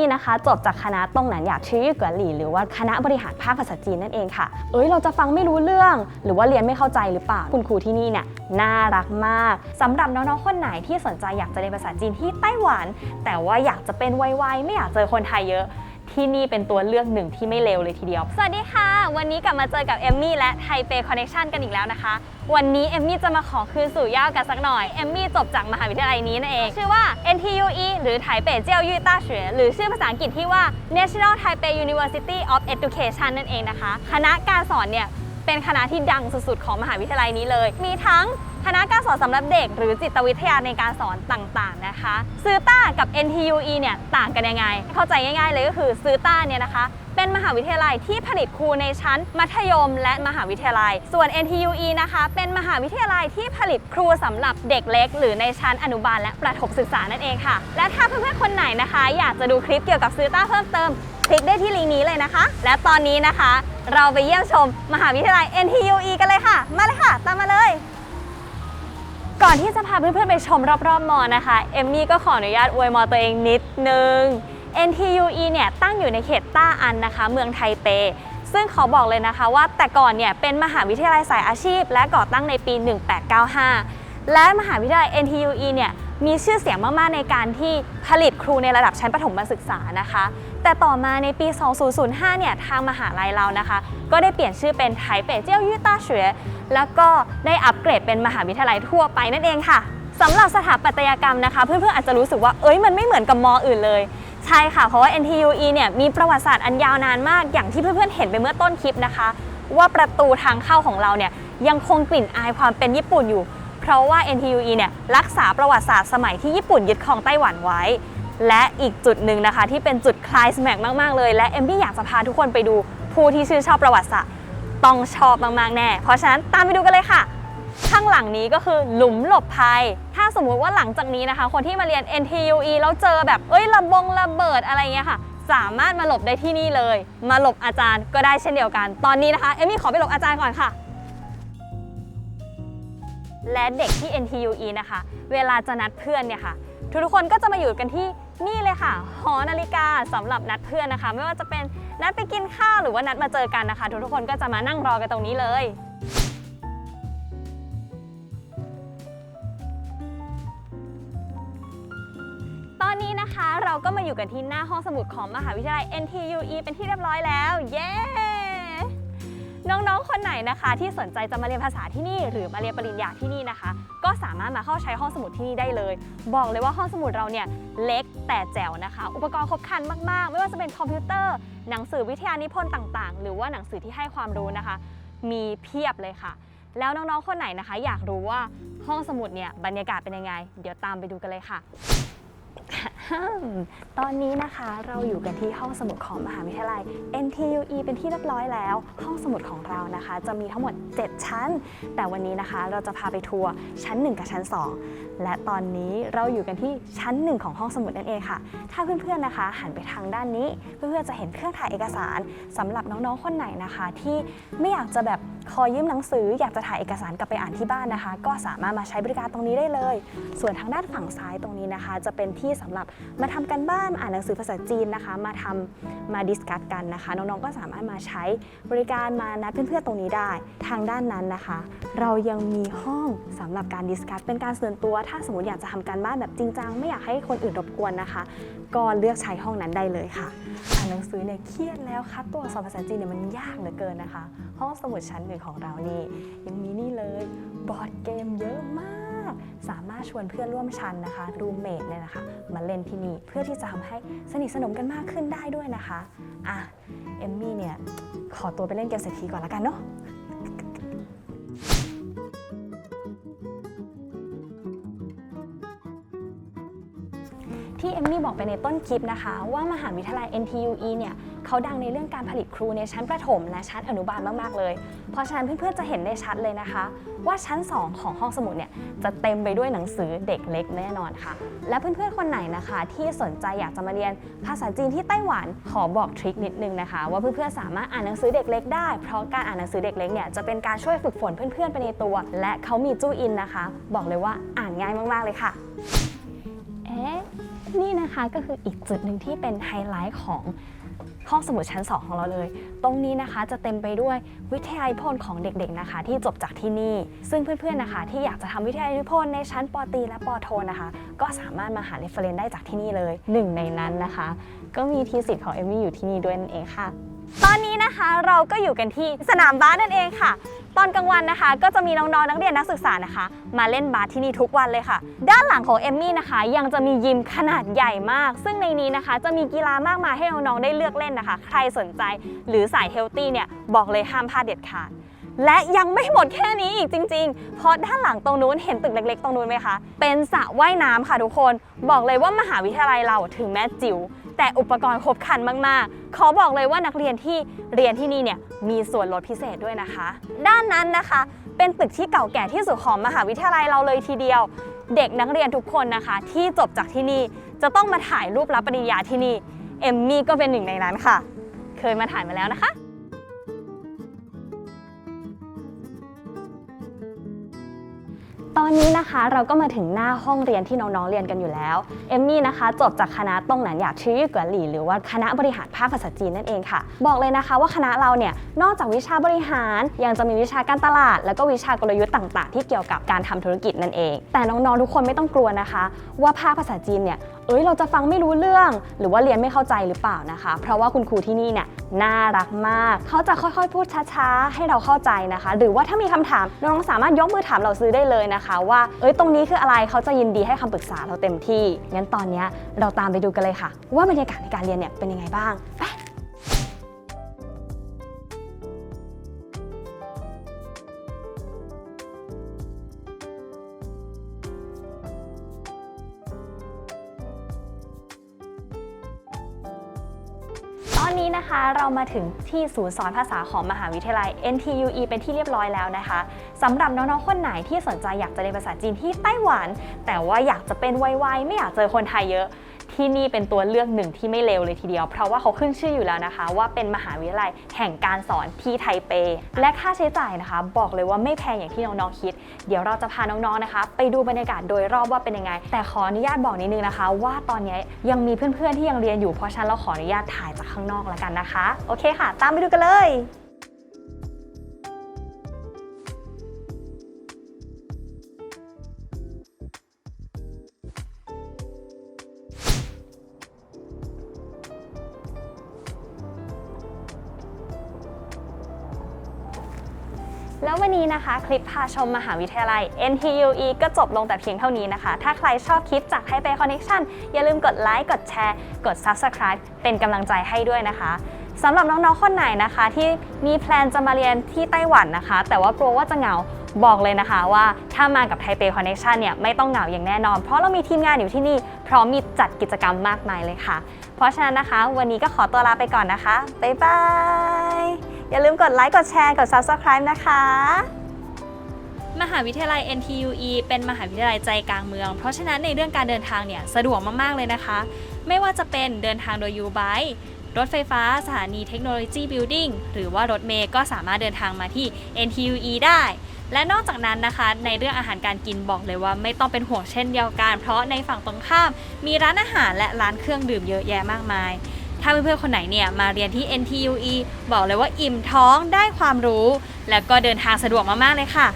นี่นะคะจบจากคณะตรงหนันหยากชื่อเกวหลี่หรือว่าคณะบริหารภาคภาษาจีนนั่นเองค่ะ เอ้ยเราจะฟังไม่รู้เรื่อง หรือว่าเรียนไม่เข้าใจหรือเปล่า คุณครูที่นี่เนี่ยน่ารักมากสำหรับน้องๆคนไหนที่สนใจอยากจะเรียนภาษาจีนที่ไต้หวัน แต่ว่าอยากจะเป็นไวๆไม่อยากเจอคนไทยเยอะ ที่นี่เป็นตัวเลือกหนึ่งที่ไม่เลวเลยทีเดียว สวัสดีค่ะ วันนี้กลับมาเจอกับเอมมี่และไทเปคอนเนคชันกันอีกแล้วนะคะ วันนี้เอมมี่จะมาขอคืนสู่ย่ากันสักหน่อย เอมมี่จบจากมหาวิทยาลัยนี้นั่นเอง ชื่อว่า NTUE หรือไทเปเจียวยูต้าเฉวยหรือชื่อภาษาอังกฤษที่ว่า National Taipei University of Education นั่นเองนะคะ คณะการสอนเนี่ย เป็นคณะที่ดังสุดๆ ของมหาวิทยาลัยนี้เลย มีทั้งคณะการสอนสำหรับเด็ก หรือจิตวิทยาในการสอนต่างๆนะคะซือต้ากับ NTUE เนี่ยต่างกันยังไง เข้าใจง่ายๆเลยก็คือซือต้าเนี่ยนะคะ เป็นมหาวิทยาลัยที่ผลิตครูในชั้น มัธยมและมหาวิทยาลัย ส่วน NTUE นะคะ เป็นมหาวิทยาลัยที่ผลิตครูสำหรับเด็กเล็ก หรือในชั้นอนุบาลและประถมศึกษานั่นเองค่ะ และถ้าเพื่อนๆคนไหนนะคะ อยากจะดูคลิปเกี่ยวกับซือต้าเพิ่มเติม ลิกได้ที่ลิงก์นี้เลยนะคะ และตอนนี้นะคะ เราไปเยี่ยมชมมหาวิทยาลัย NTUE กันเลยค่ะ มาเลยค่ะ ตามมาเลย ก่อนที่จะพาเพื่อนๆไปชมรอบๆมอนะคะ เอมมี่ก็ขออนุญาตอวยมอตัวเองนิดนึง NTUE เนี่ยตั้งอยู่ในเขตต้าอันนะคะ เมืองไทเป ซึ่งขอบอกเลยนะคะว่าแต่ก่อนเนี่ยเป็นมหาวิทยาลัยสายอาชีพ และก่อตั้งในปี 1895 และมหาวิทยาลัย NTUE เนี่ยมีชื่อเสียงมากๆในการที่ผลิตครูในระดับชั้นประถมศึกษานะคะ แต่ต่อมาในปี 2005 เนี่ยทางมหาลัยเรานะคะ ก็ได้เปลี่ยนชื่อเป็นไทเปเจียวยูต้าเฉวยแล้วก็ได้อัปเกรดเป็นมหาวิทยาลัยทั่วไปนั่นเองค่ะสำหรับสถาปัตยกรรมนะคะ เพื่อนๆอาจจะรู้สึกว่าเอ้ยมันไม่เหมือนกับมออื่นเลย ใช่ค่ะ เพราะว่า NTUE เนี่ยมีประวัติศาสตร์อันยาวนานมากอย่างที่เพื่อนๆเห็นไปเมื่อต้นคลิปนะคะ ว่าประตูทางเข้าของเราเนี่ยยังคงกลิ่นอายความเป็นญี่ปุ่นอยู่ เพราะว่า NTUE เนี่ยรักษาประวัติศาสตร์สมัยที่ญี่ปุ่นยึดครองไต้หวันไว้ และอีกจุดหนึ่งนะคะ ที่เป็นจุดคลายสแม็กมากๆเลย และเอมมี่อยากจะพาทุกคนไปดูผู้ที่ชื่นชอบประวัติศาสตร์ต้องชอบมากๆแน่ เพราะฉะนั้นตามไปดูกันเลยค่ะ ข้างหลังนี้ก็คือหลุมหลบภัย ถ้าสมมุติว่าหลังจากนี้นะคะ คนที่มาเรียน NTUE แล้วเจอแบบเอ้ยระบงระเบิดอะไรเงี้ยค่ะ สามารถมาหลบได้ที่นี่เลย มาหลบอาจารย์ก็ได้เช่นเดียวกัน ตอนนี้นะคะเอมมี่ขอไปหลบอาจารย์ก่อนค่ะและเด็กที่ NTUE นะคะ เวลาจะนัดเพื่อนเนี่ยค่ะ ทุกๆคนก็จะมาอยู่กันที่ นี่เลยค่ะ หอนาฬิกาสำหรับนัดเพื่อนนะคะ ไม่ว่าจะเป็นนัดไปกินข้าวหรือว่านัดมาเจอกันนะคะ ทุกๆคนก็จะมานั่งรอกันตรงนี้เลยตอนนี้นะคะเราก็มาอยู่กันที่หน้าห้องสมุดของมหาวิทยาลัย NTUE เป็นที่เรียบร้อยแล้ว เย้ น้องๆ คนไหนนะคะ ที่สนใจจะมาเรียนภาษาที่นี่ หรือมาเรียนปริญญาที่นี่นะคะ ก็สามารถมาเข้าใช้ห้องสมุดที่นี่ได้เลย บอกเลยว่าห้องสมุดเราเนี่ยเล็กแต่แจ๋วนะคะ อุปกรณ์ครบครันมากๆ ไม่ว่าจะเป็นคอมพิวเตอร์ หนังสือวิทยานิพนธ์ต่างๆ หรือว่าหนังสือที่ให้ความรู้นะคะ มีเพียบเลยค่ะ แล้วน้องๆคนไหนนะคะ อยากรู้ว่าห้องสมุดเนี่ยบรรยากาศเป็นยังไง เดี๋ยวตามไปดูกันเลยค่ะ ตอนนี้นะคะเราอยู่กันที่ห้องสมุดของมหาวิทยาลัย NTUE เป็นที่เรียบร้อยแล้ว ห้องสมุดของเรานะคะ จะมีทั้งหมด 7 ชั้น แต่วันนี้นะคะเราจะพาไปทัวร์ชั้น 1 กับชั้น 2 และตอนนี้เราอยู่กันที่ชั้น 1 ของห้องสมุดนั่นเองค่ะ ถ้าเพื่อนๆนะคะ หันไปทางด้านนี้ เพื่อนๆจะเห็นเครื่องถ่ายเอกสารสำหรับน้องๆคนไหนนะคะ ที่ไม่อยากจะแบบคอยยืมหนังสือ อยากจะถ่ายเอกสารกลับไปอ่านที่บ้านนะคะ ก็สามารถมาใช้บริการตรงนี้ได้เลย ส่วนทางด้านฝั่งซ้ายตรงนี้นะคะ จะเป็นที่สำหรับมาทำกันบ้านมาอ่านหนังสือภาษาจีนนะคะ มาทำมาดิสคัตกันนะคะ น้องๆก็สามารถมาใช้บริการมานัดเพื่อนๆตรงนี้ได้ ทางด้านนั้นนะคะ เรายังมีห้องสำหรับการดิสคัตเป็นการส่วนตัว ถ้าสมมติอยากจะทำการบ้านแบบจริงจังไม่อยากให้คนอื่นรบกวนนะคะ ก็เลือกใช้ห้องนั้นได้เลยค่ะอ่านหนังสือเนี่ยเครียดแล้วคัดตัวสอักษรภาษาจีนเนี่ยมันยากเหลือเกินนะคะ ห้องสมุดชั้นหนึ่งของเรานี่ยังมีนี่เลยบอร์ดเกมเยอะมาก สามารถชวนเพื่อนร่วมชั้นนะคะรูเมทเนี่ยนะคะมาเล่นที่นี่เพื่อที่จะทำให้สนิทสนมกันมากขึ้นได้ด้วยนะคะอะเอมมี่เนี่ยขอตัวไปเล่นเกมเศรษฐีก่อนละกันเนาะ ที่เอมมี่บอกไปในต้นคลิปนะคะ ว่ามหาวิทยาลัย NTUE เนี่ยเขาดังในเรื่องการผลิตครูในชั้นประถมและชั้นอนุบาลมากๆเลย เพราะฉะนั้นเพื่อนๆจะเห็นได้ชัดเลยนะคะ ว่าชั้น 2 ของห้องสมุดเนี่ยจะเต็มไปด้วยหนังสือเด็กเล็กแน่นอนค่ะ และเพื่อนๆคนไหนนะคะ ที่สนใจอยากจะมาเรียนภาษาจีนที่ไต้หวันขอบอกทริคนิดนึงนะคะ ว่าเพื่อนๆสามารถอ่านหนังสือเด็กเล็กได้เพราะการอ่านหนังสือเด็กเล็กเนี่ยจะเป็นการช่วยฝึกฝนเพื่อนๆไปในตัว และเขามีจู้อินนะคะ บอกเลยว่าอ่านง่ายมากๆเลยค่ะเอ๊ะ นี่นะคะก็คืออีกจุดหนึ่งที่เป็นไฮไลท์ของห้องสมุดชั้น 2 ของเราเลย ตรงนี้นะคะจะเต็มไปด้วยวิทยานิพนธ์ของเด็กๆนะคะ ที่จบจากที่นี่ ซึ่งเพื่อนๆนะคะ ที่อยากจะทำวิทยานิพนธ์ในชั้นปตรีและปโทนะคะ ก็สามารถมาหาเรฟเฟรนได้จากที่นี่เลยหนึ่งในนั้นนะคะ ก็มีทีสิทธิ์ของเอมมี่อยู่ที่นี่ด้วยนั่นเองค่ะ ตอนนี้นะคะเราก็อยู่กันที่สนามบ้าสนั่นเองค่ะ ตอนกลางวันนะคะ ก็จะมีน้องๆนักเรียนนักศึกษานะคะ มาเล่นบาสที่นี่ทุกวันเลยค่ะ ด้านหลังของเอมมี่นะคะ ยังจะมียิมขนาดใหญ่มาก ซึ่งในนี้นะคะ จะมีกีฬามากมายให้น้องๆได้เลือกเล่นนะคะ ใครสนใจหรือสายเฮลตี้เนี่ยบอกเลยห้ามพลาดเด็ดขาด และยังไม่หมดแค่นี้อีกจริงๆ เพราะด้านหลังตรงนู้นเห็นตึกเล็กๆ ตรงนู้นไหมคะ เป็นสระว่ายน้ำค่ะทุกคน บอกเลยว่ามหาวิทยาลัยเราถึงแม้จิ๋วแต่อุปกรณ์ครบครันมากๆ ขอบอกเลยว่านักเรียนที่เรียนที่นี่เนี่ยมีส่วนลดพิเศษด้วยนะคะ ด้านนั้นนะคะ เป็นตึกที่เก่าแก่ที่สุดของมหาวิทยาลัยเราเลยทีเดียว เด็กนักเรียนทุกคนนะคะ ที่จบจากที่นี่จะต้องมาถ่ายรูปรับปริญญาที่นี่เอมมี่ก็เป็นหนึ่งในนั้นค่ะ เคยมาถ่ายมาแล้วนะคะ ตอนนี้นะคะเราก็มาถึงหน้าห้องเรียนที่น้องๆเรียนกันอยู่แล้วเอมมี่นะคะจบจากคณะตงหนันหยาชื่อกวหลี่หรือว่าคณะบริหารภาคภาษาจีนนั่นเองค่ะ บอกเลยนะคะว่าคณะเราเนี่ยนอกจากวิชาบริหารยังจะมีวิชาการตลาด แล้วก็วิชากลยุทธ์ต่าง ๆ ที่เกี่ยวกับการทำธุรกิจนั่นเอง แต่น้องๆทุกคนไม่ต้องกลัวนะคะ ว่าภาคภาษาจีนเนี่ยเอ้ยเราจะฟังไม่รู้เรื่อง หรือว่าเรียนไม่เข้าใจหรือเปล่านะคะ เพราะว่าคุณครูที่นี่เนี่ยน่ารักมาก เขาจะค่อยๆ พูดช้าๆ ให้เราเข้าใจนะคะ หรือว่าถ้ามีคำถามน้องๆสามารถยกมือถามเราซื้อได้เลยนะคะ ว่าเอ้ยตรงนี้คืออะไรเขาจะยินดีให้คำปรึกษาเราเต็มที่งั้นตอนนี้เราตามไปดูกันเลยค่ะ ว่าบรรยากาศในการเรียนเนี่ยเป็นยังไงบ้างไป ตอนนี้นะคะเรามาถึงที่ศูนย์สอนภาษาของมหาวิทยาลัย NTUE เป็นที่เรียบร้อยแล้วนะคะสำหรับน้องๆคนไหนที่สนใจอยากจะเรียนภาษาจีนที่ไต้หวัน แต่ว่าอยากจะเป็นไวๆไม่อยากเจอคนไทยเยอะ ที่นี่เป็นตัวเลือกหนึ่งที่ไม่เลวเลยทีเดียว เพราะว่าเขาขึ้นชื่ออยู่แล้วนะคะ ว่าเป็นมหาวิทยาลัยแห่งการสอนที่ไทเป และค่าใช้จ่ายนะคะ บอกเลยว่าไม่แพงอย่างที่น้องๆคิด เดี๋ยวเราจะพาน้องๆนะคะ ไปดูบรรยากาศโดยรอบว่าเป็นยังไง แต่ขออนุญาตบอกนิดนึงนะคะ ว่าตอนนี้ยังมีเพื่อนๆที่ยังเรียนอยู่เพราะฉะนั้นเราขออนุญาตถ่ายจากข้างนอกแล้วกันนะคะ โอเคค่ะ ตามไปดูกันเลย แล้ววันนี้นะคะ คลิปพาชมมหาวิทยาลัย NTUE ก็จบลงแต่เพียงเท่านี้นะคะ ถ้าใครชอบคลิปจาก Taipei Connection อย่าลืมกดไลค์กดแชร์ กด Subscribe เป็นกำลังใจให้ด้วยนะคะสำหรับน้องๆ คนไหนนะคะ ที่มีแพลนจะมาเรียนที่ไต้หวันนะคะ แต่ว่ากลัวว่าจะเหงาบอกเลยนะคะว่าถ้ามากับ Taipei Connection เนี่ยไม่ต้องเหงาอย่างแน่นอน เพราะเรามีทีมงานอยู่ที่นี่ พร้อมมีจัดกิจกรรมมากมายเลยค่ะ เพราะฉะนั้นนะคะ วันนี้ก็ขอตัวลาไปก่อนนะคะบ๊ายบาย อย่าลืมกดไลค์ กดแชร์ กด Subscribe นะคะ มหาวิทยาลัย NTUE เป็นมหาวิทยาลัยใจกลางเมือง เพราะฉะนั้นในเรื่องการเดินทางเนี่ยสะดวกมาก ๆ เลยนะคะ ไม่ว่าจะเป็นเดินทางโดยยูไบรถไฟฟ้าสถานีเทคโนโลยีบิลดิ่งหรือว่ารถเมย์ก็สามารถเดินทางมาที่ NTUE ได้ และนอกจากนั้นนะคะ ในเรื่องอาหารการกินบอกเลยว่าไม่ต้องเป็นห่วงเช่นเดียวกัน เพราะในฝั่งตรงข้าม มีร้านอาหารและร้านเครื่องดื่มเยอะแยะมากมาย ถ้าเพื่อนๆคนไหนเนี่ยมาเรียนที่ NTUE บอกเลยว่าอิ่มท้องได้ความรู้ แล้วก็เดินทางสะดวกมากๆเลยค่ะ